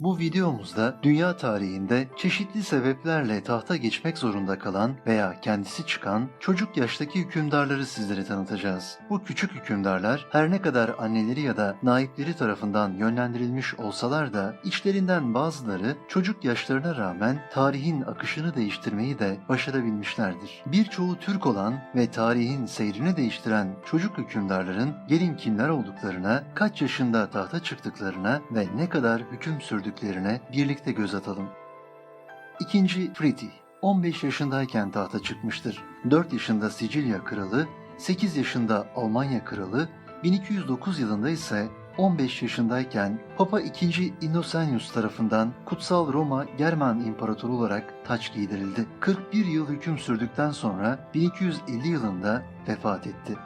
Bu videomuzda dünya tarihinde çeşitli sebeplerle tahta geçmek zorunda kalan veya kendisi çıkan çocuk yaştaki hükümdarları sizlere tanıtacağız. Bu küçük hükümdarlar her ne kadar anneleri ya da naipleri tarafından yönlendirilmiş olsalar da içlerinden bazıları çocuk yaşlarına rağmen tarihin akışını değiştirmeyi de başarabilmişlerdir. Birçoğu Türk olan ve tarihin seyrini değiştiren çocuk hükümdarların gelin kimler olduklarına, kaç yaşında tahta çıktıklarına ve ne kadar hüküm sürdüklerine birlikte göz atalım. İkinci Friedrich 15 yaşındayken tahta çıkmıştır. 4 yaşında Sicilya kralı, 8 yaşında Almanya kralı, 1209 yılında ise 15 yaşındayken Papa II. Innocentius tarafından Kutsal Roma Germen İmparatoru olarak taç giydirildi. 41 yıl hüküm sürdükten sonra 1250 yılında vefat etti.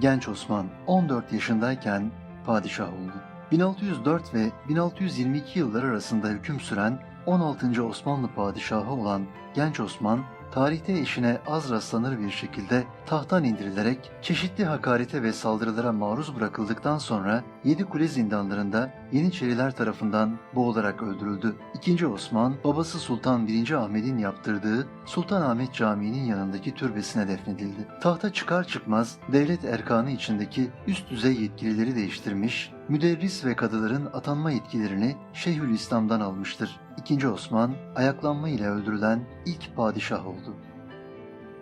Genç Osman 14 yaşındayken padişah oldu. 1604 ve 1622 yıllar arasında hüküm süren 16. Osmanlı padişahı olan Genç Osman, tarihte eşine az rastlanır bir şekilde tahttan indirilerek çeşitli hakarete ve saldırılara maruz bırakıldıktan sonra Yedikule zindanlarında Yeniçeriler tarafından boğularak öldürüldü. İkinci Osman, babası Sultan 1. Ahmet'in yaptırdığı Sultanahmet Camii'nin yanındaki türbesine defnedildi. Tahta çıkar çıkmaz devlet erkanı içindeki üst düzey yetkilileri değiştirmiş, müderris ve kadıların atanma yetkilerini Şeyhülislam'dan almıştır. İkinci Osman ayaklanma ile öldürülen ilk padişah oldu.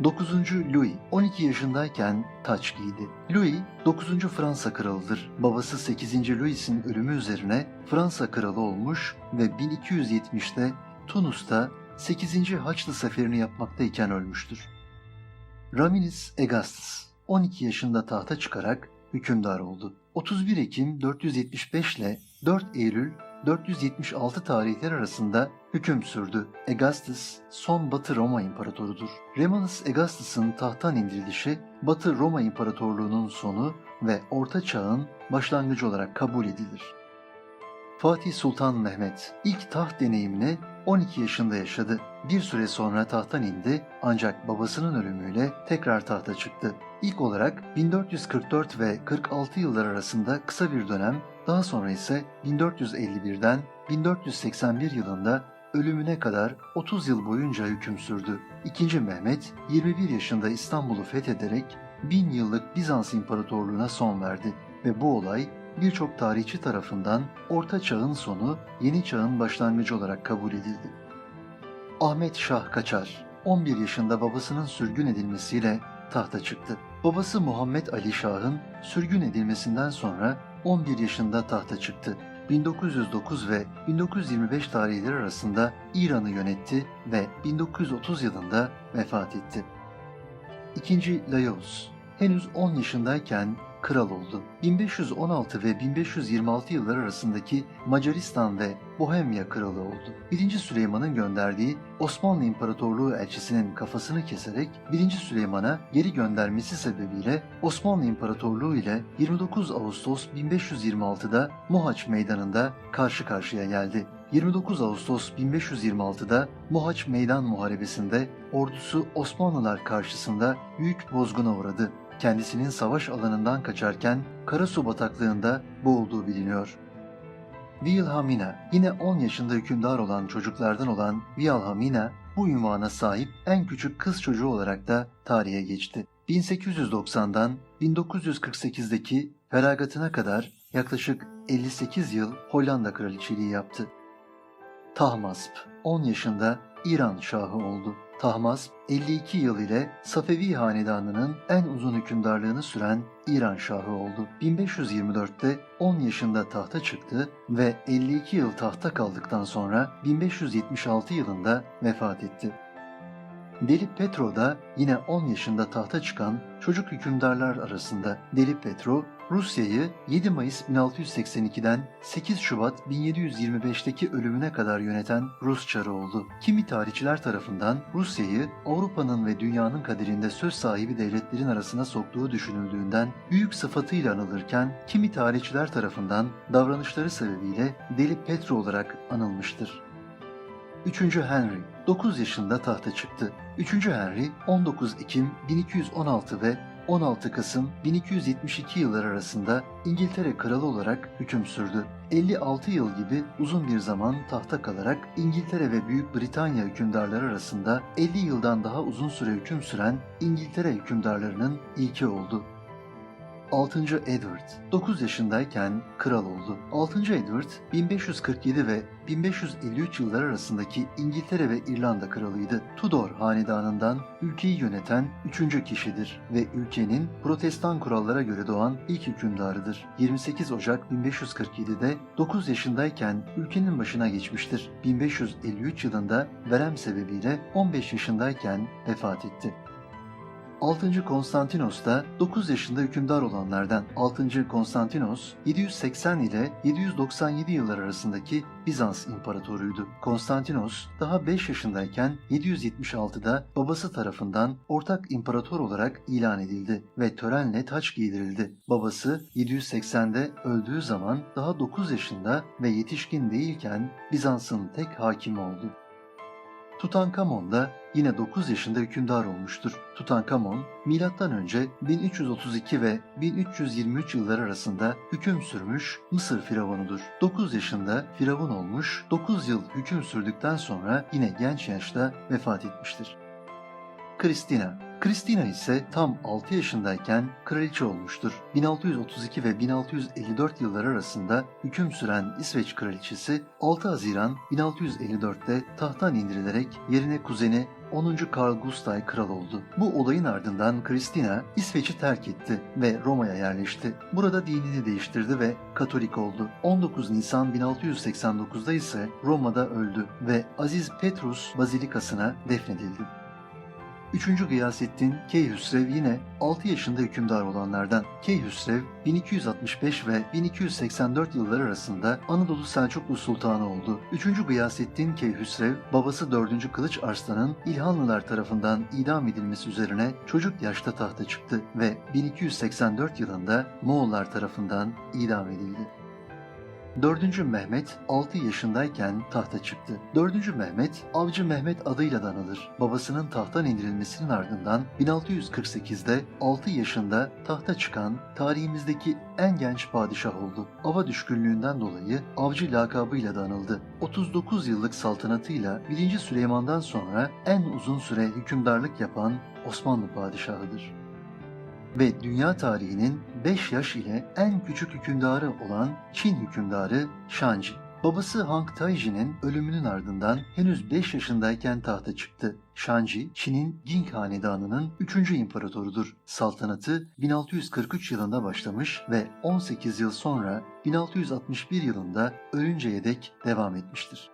9. Louis 12 yaşındayken taç giydi. Louis 9. Fransa kralıdır. Babası 8. Louis'in ölümü üzerine Fransa kralı olmuş ve 1270'te Tunus'ta 8. Haçlı seferini yapmaktayken ölmüştür. Raminis Augustus 12 yaşında tahta çıkarak hükümdar oldu. 31 Ekim 475 ile 4 Eylül 476 tarihler arasında hüküm sürdü. Augustus son Batı Roma İmparatorudur. Remanus Augustus'ın tahttan indirilişi Batı Roma İmparatorluğu'nun sonu ve Orta Çağ'ın başlangıcı olarak kabul edilir. Fatih Sultan Mehmet ilk taht deneyimini 12 yaşında yaşadı. Bir süre sonra tahttan indi ancak babasının ölümüyle tekrar tahta çıktı. İlk olarak 1444 ve 46 yıllar arasında kısa bir dönem, daha sonra ise 1451'den 1481 yılında ölümüne kadar 30 yıl boyunca hüküm sürdü. İkinci Mehmet 21 yaşında İstanbul'u fethederek bin yıllık Bizans İmparatorluğu'na son verdi ve bu olay birçok tarihçi tarafından Orta Çağ'ın sonu, Yeni Çağ'ın başlangıcı olarak kabul edildi. Ahmet Şah Kaçar 11 yaşında babasının sürgün edilmesiyle tahta çıktı. Babası Muhammed Ali Şah'ın sürgün edilmesinden sonra 11 yaşında tahta çıktı. 1909 ve 1925 tarihleri arasında İran'ı yönetti ve 1930 yılında vefat etti. İkinci Laios henüz 10 yaşındayken kral oldu. 1516 ve 1526 yıllar arasındaki Macaristan ve Bohemya kralı oldu. 1. Süleyman'ın gönderdiği Osmanlı İmparatorluğu elçisinin kafasını keserek 1. Süleyman'a geri göndermesi sebebiyle Osmanlı İmparatorluğu ile 29 Ağustos 1526'da Mohaç Meydanı'nda karşı karşıya geldi. 29 Ağustos 1526'da Mohaç Meydan Muharebesi'nde ordusu Osmanlılar karşısında büyük bozguna uğradı kendisinin savaş alanından kaçarken Karasu bataklığında boğulduğu biliniyor. Wilhelmina yine 10 yaşında hükümdar olan çocuklardan olan Wilhelmina bu ünvana sahip en küçük kız çocuğu olarak da tarihe geçti. 1890'dan 1948'deki feragatına kadar yaklaşık 58 yıl Hollanda kraliçeliği yaptı. Tahmasp 10 yaşında İran şahı oldu. Tahmasp 52 yıl ile Safevi hanedanının en uzun hükümdarlığını süren İran şahı oldu. 1524'te 10 yaşında tahta çıktı ve 52 yıl tahta kaldıktan sonra 1576 yılında vefat etti. Delip Petro da yine 10 yaşında tahta çıkan çocuk hükümdarlar arasında. Delip Petro, Rusya'yı 7 Mayıs 1682'den 8 Şubat 1725'teki ölümüne kadar yöneten Rus çarı oldu. Kimi tarihçiler tarafından Rusya'yı Avrupa'nın ve dünyanın kaderinde söz sahibi devletlerin arasına soktuğu düşünüldüğünden büyük sıfatıyla anılırken kimi tarihçiler tarafından davranışları sebebiyle Delip Petro olarak anılmıştır. 3. Henry 9 yaşında tahta çıktı. 3. Henry 19 Ekim 1216 ve 16 Kasım 1272 yılları arasında İngiltere kralı olarak hüküm sürdü. 56 yıl gibi uzun bir zaman tahta kalarak İngiltere ve Büyük Britanya hükümdarları arasında 50 yıldan daha uzun süre hüküm süren İngiltere hükümdarlarının ilki oldu. 6. Edward 9 yaşındayken kral oldu. 6. Edward 1547 ve 1553 yıllar arasındaki İngiltere ve İrlanda kralıydı. Tudor hanedanından ülkeyi yöneten üçüncü kişidir ve ülkenin protestan kurallara göre doğan ilk hükümdarıdır. 28 Ocak 1547'de 9 yaşındayken ülkenin başına geçmiştir. 1553 yılında verem sebebiyle 15 yaşındayken vefat etti. 6. Konstantinos da 9 yaşında hükümdar olanlardan 6. Konstantinos 780 ile 797 yıllar arasındaki Bizans imparatoruydu. Konstantinos daha 5 yaşındayken 776'da babası tarafından ortak imparator olarak ilan edildi ve törenle taç giydirildi. Babası 780'de öldüğü zaman daha 9 yaşında ve yetişkin değilken Bizans'ın tek hakimi oldu. Tutankamon da yine 9 yaşında hükümdar olmuştur. Tutankamon, M.Ö. 1332 ve 1323 yılları arasında hüküm sürmüş Mısır firavunudur. 9 yaşında firavun olmuş, 9 yıl hüküm sürdükten sonra yine genç yaşta vefat etmiştir. Kristina Kristina ise tam 6 yaşındayken kraliçe olmuştur. 1632 ve 1654 yılları arasında hüküm süren İsveç kraliçesi 6 Haziran 1654'te tahttan indirilerek yerine kuzeni 10. Karl Gustay kral oldu. Bu olayın ardından Kristina İsveç'i terk etti ve Roma'ya yerleşti. Burada dinini değiştirdi ve Katolik oldu. 19 Nisan 1689'da ise Roma'da öldü ve Aziz Petrus Bazilikası'na defnedildi. 3. Gıyasettin Keyhüsrev yine 6 yaşında hükümdar olanlardan. Keyhüsrev 1265 ve 1284 yılları arasında Anadolu Selçuklu Sultanı oldu. 3. Gıyasettin Keyhüsrev babası 4. Kılıç Arslan'ın İlhanlılar tarafından idam edilmesi üzerine çocuk yaşta tahta çıktı ve 1284 yılında Moğollar tarafından idam edildi. 4. Mehmet 6 yaşındayken tahta çıktı. 4. Mehmet Avcı Mehmet adıyla da anılır. Babasının tahttan indirilmesinin ardından 1648'de 6 yaşında tahta çıkan tarihimizdeki en genç padişah oldu. Ava düşkünlüğünden dolayı avcı lakabıyla da anıldı. 39 yıllık saltanatıyla 1. Süleyman'dan sonra en uzun süre hükümdarlık yapan Osmanlı padişahıdır ve dünya tarihinin 5 yaş ile en küçük hükümdarı olan Çin hükümdarı Shanji. Babası Hang Taiji'nin ölümünün ardından henüz 5 yaşındayken tahta çıktı. Shanji, Çin'in Qing Hanedanı'nın 3. imparatorudur. Saltanatı 1643 yılında başlamış ve 18 yıl sonra 1661 yılında ölünceye dek devam etmiştir.